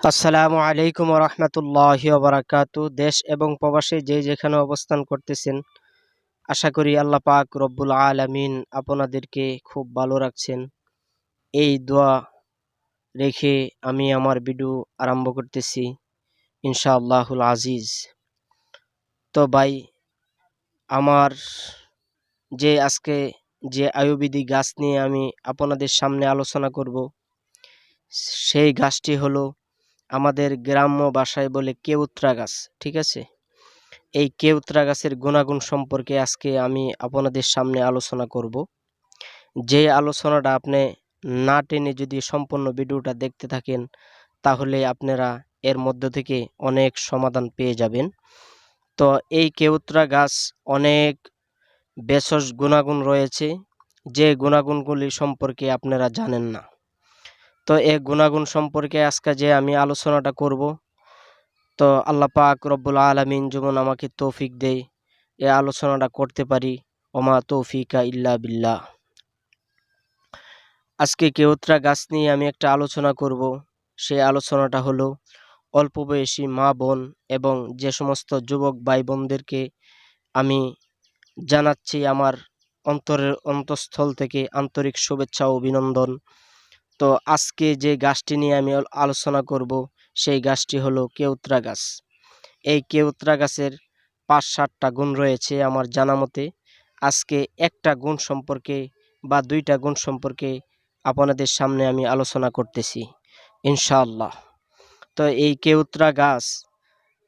আসসালামু আলাইকুম রহমতুল্লাহ বারাকাত দেশ এবং প্রবাসে যে যেখানে অবস্থান করতেছেন, আশা করি আল্লাহ পাক রব্বুল আলামিন আপনাদেরকে খুব ভালো রাখছেন। এই দোয়া রেখে আমি আমার ভিডিও আরম্ভ করতেছি, ইনশাআল্লাহুল আজিজ। তো ভাই, আমার যে আজকে যে আয়ুর্বেদিক গাছ নিয়ে আমি আপনাদের সামনে আলোচনা করব, সেই গাছটি হলো আমাদের গ্রাম্য ভাষায় বলে কেউত্রা গাছ ঠিক আছে? এই কেউত্রা গাছের গুণাগুণ সম্পর্কে আজকে আমি আপনাদের সামনে আলোচনা করব। যে আলোচনাটা আপনি না টেনে যদি সম্পূর্ণ ভিডিওটা দেখতে থাকেন, তাহলে আপনারা এর মধ্য থেকে অনেক সমাধান পেয়ে যাবেন। তো এই কেউত্রা গাছ অনেক বেশস গুণাগুণ রয়েছে, যে গুণাগুণগুলি সম্পর্কে আপনারা জানেন না। তো এ গুণাগুণ সম্পর্কে আজকে যে আমি আলোচনাটা করব, তো আল্লাহ পাক রব্বুল আলমিন যেমন আমাকে তৌফিক দেয়, এ আলোচনাটা করতে পারি, ওমা তৌফিকা ইল্লা বিল্লাহ। আজকে কেউত্রা গাছ নিয়ে আমি একটা আলোচনা করব সেই আলোচনাটা হলো, অল্প বয়সী মা বোন এবং যে সমস্ত যুবক ভাই বোনদেরকে আমি জানাচ্ছি আমার অন্তরের অন্তঃস্থল থেকে আন্তরিক শুভেচ্ছা ও অভিনন্দন। তো আজকে যে গাছটি নিয়ে আমি আলোচনা করব, সেই গাছটি হলো কেউত্রা গাছ। এই কেউত্রা গাছের পাঁচ সাতটা গুণ রয়েছে আমার জানা মতে। আজকে একটা গুণ সম্পর্কে বা দুইটা গুণ সম্পর্কে আপনাদের সামনে আমি আলোচনা করতেছি, ইনশাআল্লাহ। তো এই কেউত্রা গাছ,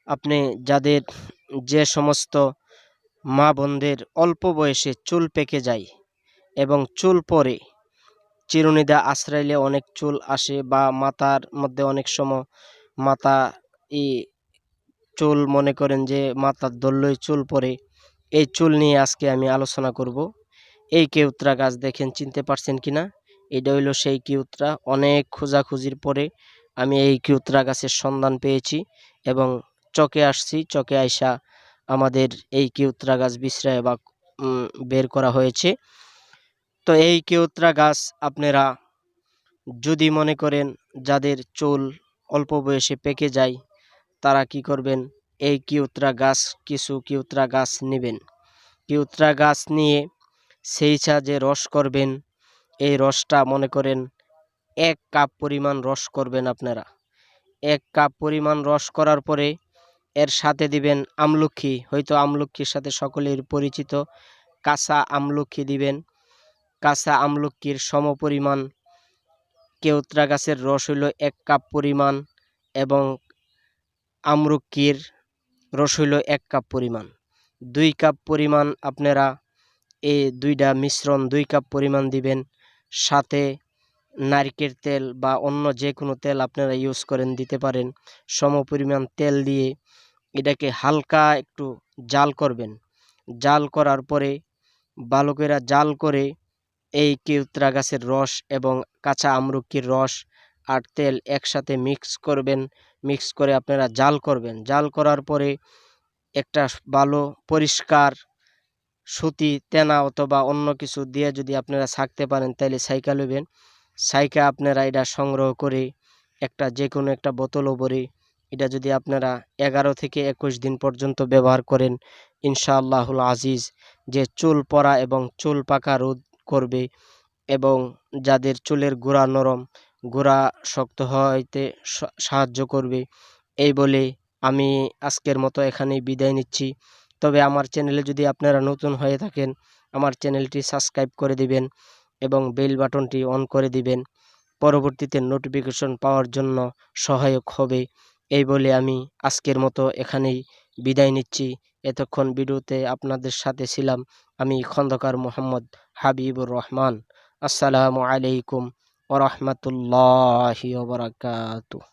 আপনি যাদের যে সমস্ত মা বোনদের অল্প বয়সে চুল পেকে যায় এবং চুল পরে চিরুনিদা আশ্রাইলে অনেক চুল আসে বা মাথার মধ্যে অনেক সময় মাথা ই চুল মনে করেন যে মাথার দল্লই চুল পরে এই চুল নিয়ে আজকে আমি আলোচনা করব। এই কেউত্রা গাছ দেখেন, চিনতে পারছেন কিনা এটা হইল সেই কিউত্রা। অনেক খোঁজাখুঁজির পরে আমি এই কিউত্রা গাছের সন্ধান পেয়েছি এবং চকে আসছি। চকে আইসা আমাদের এই কিউত্রা গাছ বিশ্রায় বা বের করা হয়েছে। তো এই কেউত্রা গাছ আপনারা যদি মনে করেন যাদের চুল অল্প বয়সে পেকে যায়, তারা কি করবেন? এই কিউত্রা গাছ, কিছু কিউত্রা গাছ নেবেন। কিউত্রা গাছ নিয়ে সেই ছা যে রস করবেন। এই রসটা মনে করেন এক কাপ পরিমাণ রস করবেন আপনারা। এক কাপ পরিমাণ রস করার পরে এর সাথে দিবেন আমলক্ষী হয়তো আমলক্ষীর সাথে সকলের পরিচিত। কাঁচা আমলক্ষী দিবেন। কাঁচা আমলক্ষীর সমপরিমাণ। কেউত্রা গাছের রস হইল এক কাপ পরিমাণ এবং আমরক্ষীর রস হইল এক কাপ পরিমাণ। দুই কাপ পরিমাণ আপনারা এই দুইটা মিশ্রণ দুই কাপ পরিমাণ দিবেন। সাথে নারকেল তেল বা অন্য যে কোনো তেল আপনারা ইউজ করেন, দিতে পারেন। সম পরিমাণ তেল দিয়ে এটাকে হালকা একটু জাল করবেন। জাল করার পরে বালকেরা জাল করে এই কেউত্রা গাছের রস এবং কাঁচা আমরুকির রস আর তেল একসাথে মিক্স করবেন। মিক্স করে আপনারা জাল করবেন। জাল করার পরে একটা ভালো পরিষ্কার সুতি, তেনা অথবা অন্য কিছু দিয়ে যদি আপনারা ছাকতে পারেন তাহলে সাইকা নেবেন সাইকা আপনারা এটা সংগ্রহ করে একটা যে কোনো একটা বোতলও ভরে এটা যদি আপনারা এগারো থেকে একুশ দিন পর্যন্ত ব্যবহার করেন, ইনশাআল্লাহুল আজিজ। যে চুল পরা এবং চুল পাকা রোধ করবে এবং যাদের চুলের গোড়া নরম, গোড়া শক্ত হইতে সাহায্য করবে। এই বলে আমি আজকের মতো এখানেই বিদায় নিচ্ছি। তবে আমার চ্যানেলে যদি আপনারা নতুন হয়ে থাকেন, আমার চ্যানেলটি সাবস্ক্রাইব করে দিবেন এবং বেল বাটনটি অন করে দিবেন। পরবর্তীতে নোটিফিকেশন পাওয়ার জন্য সহায়ক হবে। এই বলে আমি আজকের মতো এখানেই বিদায় নিচ্ছি। এতক্ষণ ভিডিওতে আপনাদের সাথে ছিলাম আমি খন্দকার মোহাম্মদ হাবিবুর রহমান। আসসালামু আলাইকুম ওরহমতুল্লাহ ওবরাকাতুহ